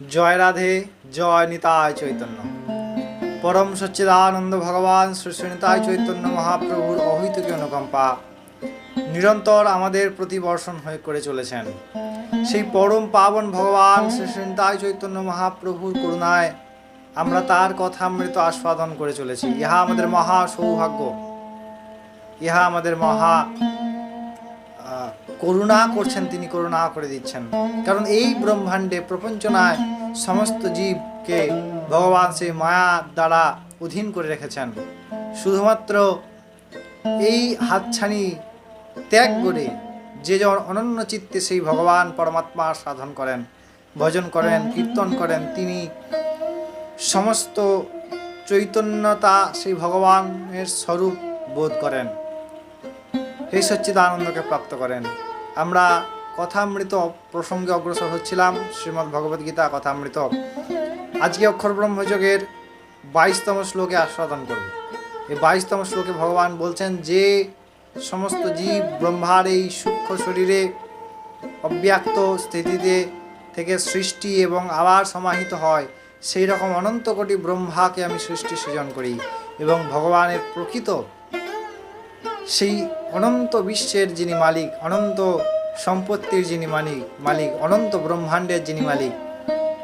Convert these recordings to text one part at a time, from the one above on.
জয় রাধে, জয় নিতায় চৈতন্য। পরম সচ্চিদানন্দ ভগবান শ্রী শ্রী নিতায় চৈতন্য মহাপ্রভুর অহিতকী অনুকম্পা নিরন্তর আমাদের প্রতি বর্ষণ হয়ে করে চলেছেন। সেই পরম পাবন ভগবান শ্রী শ্রী নিতায় চৈতন্য মহাপ্রভুর করুণায় আমরা তার কথা মৃত আস্বাদন করে চলেছি। ইহা আমাদের মহা সৌভাগ্য। ইহা আমাদের মহা করুণা করছেন তিনি, করুণা করে দিচ্ছেন। কারণ এই ব্রহ্মাণ্ডে, প্রপঞ্চনায় সমস্ত জীবকে ভগবান সেই মায়া দ্বারা অধীন করে রেখেছেন। শুধুমাত্র এই হাতছানি ত্যাগ করে যে জন অনন্য চিত্তে সেই ভগবান পরমাত্মা সাধন করেন, ভজন করেন, কীর্তন করেন, তিনি সমস্ত চৈতন্যতা সেই ভগবানের স্বরূপ বোধ করেন। এই সচ্চিদানন্দকে প্রাপ্ত করেন। আমরা কথামৃত প্রসঙ্গে অগ্রসর হচ্ছিলাম শ্রীমদ্ ভগবদ্গীতা কথামৃত। আজকে অক্ষর ব্রহ্মযোগের বাইশতম শ্লোকে আস্বাদন করব। এই বাইশতম শ্লোকে ভগবান বলছেন যে সমস্ত জীব ব্রহ্মার এই সূক্ষ্ম শরীরে অব্যক্ত স্থিতিতে থেকে সৃষ্টি এবং আবার সমাহিত হয়, সেই রকম অনন্ত কোটি ব্রহ্মাকে আমি সৃষ্টি সৃজন করি এবং ভগবানের প্রকৃত সেই অনন্ত বিশ্বের যিনি মালিক, অনন্ত সম্পত্তির যিনি মালিক মালিক, অনন্ত ব্রহ্মাণ্ডের যিনি মালিক,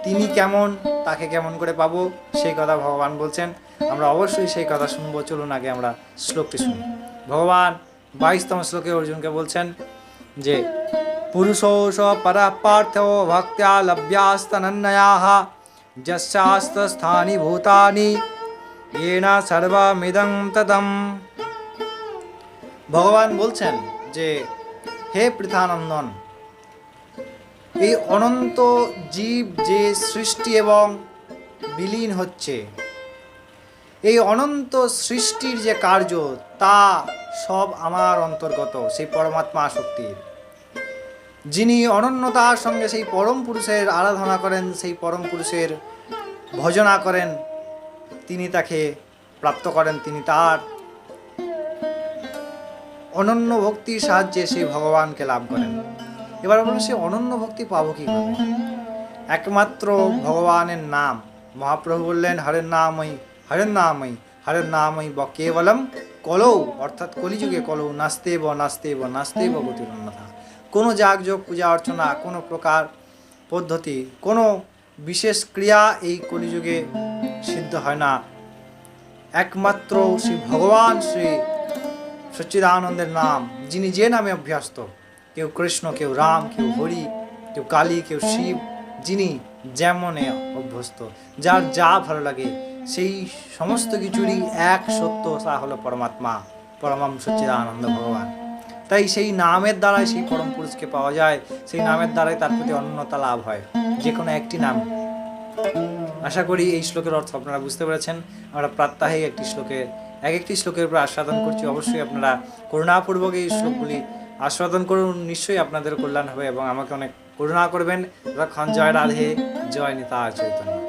তিনি কেমন, তাকে কেমন করে পাবো, সেই কথা ভগবান বলছেন। আমরা অবশ্যই সেই কথা শুনব। চলুন আগে আমরা শ্লোকটি শুনি। ভগবান বাইশতম শ্লোকে অর্জুনকে বলছেন যে, পুরুষোষ পরা পার্থ ভক্ত্যা লভ্যাস্তনন্নয়া যস্যাস্তস্থানি ভূতানি येन সর্বমিদং তদম ভগবান বলছেন যে, হে পৃথানন্দন, এই অনন্ত জীব যে সৃষ্টি এবং বিলীন হচ্ছে, এই অনন্ত সৃষ্টির যে কার্য, তা সব আমার অন্তর্গত, সেই পরমাত্মা শক্তির। যিনি অনন্যতার সঙ্গে সেই পরম পুরুষের আরাধনা করেন, সেই পরম পুরুষের ভজনা করেন, তিনি তাকে প্রাপ্ত করেন, তিনি তার অনন্য ভক্তির সাহায্যে সেই ভগবানকে লাভ করেন। এবার বলুন, সেই অনন্য ভক্তি পাবো কীভাবে? একমাত্র ভগবানের নাম, মহাপ্রভু বললেন, হরের নামই হরের নামই হরের নামই ব কেবলম কলৌ অর্থাৎ কলিযুগে কলৌ নাস্তে ব নাস্তে ব নাস্তে ব কোনো যাগযোগ, পূজা অর্চনা, কোনো প্রকার পদ্ধতি, কোনো বিশেষ ক্রিয়া এই কলিযুগে সিদ্ধ হয় না। একমাত্র শ্রী ভগবান শ্রী সচ্চিদানন্দের নাম, যিনি যে নামে অভ্যস্ত, কেউ কৃষ্ণ, কেউ রাম, কেউ হরি, কেউ কালী, কেউ শিব, যিনি যেমনে অভ্যস্ত, যার যা ভালো লাগে, সেই সমস্ত কিছুরই এক সত্য তা হলো পরমাত্মা, পরমাম সচ্চিদানন্দ ভগবান। তাই সেই নামের দ্বারাই সেই পরম পুরুষকে পাওয়া যায়, সেই নামের দ্বারাই তার প্রতি অন্যতা লাভ হয় যে কোনো একটি নাম। আশা করি এই শ্লোকের অর্থ আপনারা বুঝতে পেরেছেন। আমরা প্রাত্যহিক একটি শ্লোকের এক একটি শ্লোকের উপর আস্বাদন করছি। অবশ্যই আপনারা করুণাপূর্বক এই শ্লোকগুলি আস্বাদন করুন। নিশ্চয়ই আপনাদের কল্যাণ হবে এবং আমাকে অনেক করুণা করবেন। তখন জয় রাধে, জয় নেতা চৈতন্য।